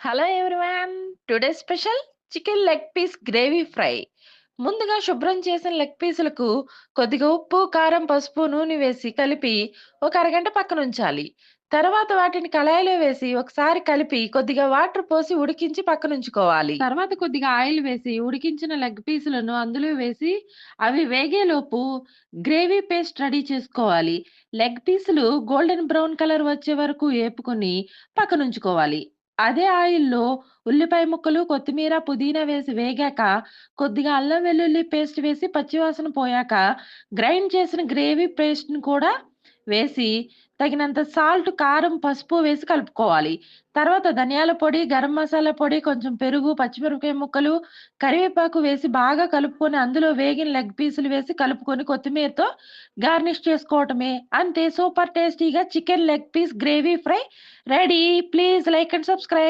Hello everyone today special chicken leg piece gravy fry ముందుగా శుభ్రం చేసిన లెగ్ పీసులకు కొద్దిగా ఉప్పు కారం పసుపు నూనె వేసి కలిపి ఒక అరగంట పక్కన ఉంచాలి. తర్వాత వాటిని కళాయిలో వేసి ఒకసారి కలిపి కొద్దిగా వాటర్ పోసి ఉడికించి పక్కన ఉంచుకోవాలి. తర్వాత కొద్దిగా ఆయిల్ వేసి ఉడికించిన లెగ్ పీసులను అందులో వేసి అవి వేగేలోపు గ్రేవీ పేస్ట్ రెడీ చేసుకోవాలి. లెగ్ పీసులు గోల్డెన్ బ్రౌన్ కలర్ వచ్చే వరకు వేపుకొని పక్కన ఉంచుకోవాలి. అదే ఆయిల్‌లో ఉల్లిపాయ ముక్కలు, కొత్తిమీర, పుదీనా వేసి వేగాక, కొద్దిగా అల్లం వెల్లుల్లి పేస్ట్ వేసి పచ్చివాసన పోయాక, గ్రైండ్ చేసిన గ్రేవీ పేస్ట్‌ని కూడా వేసి, తగినంత సాల్ట్, కారం, పసుపు వేసి కలుపుకోవాలి. తర్వాత ధనియాల పొడి, గరం మసాలా పొడి, కొంచెం పెరుగు, పచ్చిమిరపకాయ ముక్కలు, కరివేపాకు వేసి బాగా కలుపుకొని అందులో వేగిన లెగ్ పీసులు వేసి కలుపుకొని కొత్తిమీరతో గార్నిష్ చేసుకోవటమే. అంతే సూపర్ టేస్టీగా chicken leg piece gravy fry ready. Please like and subscribe.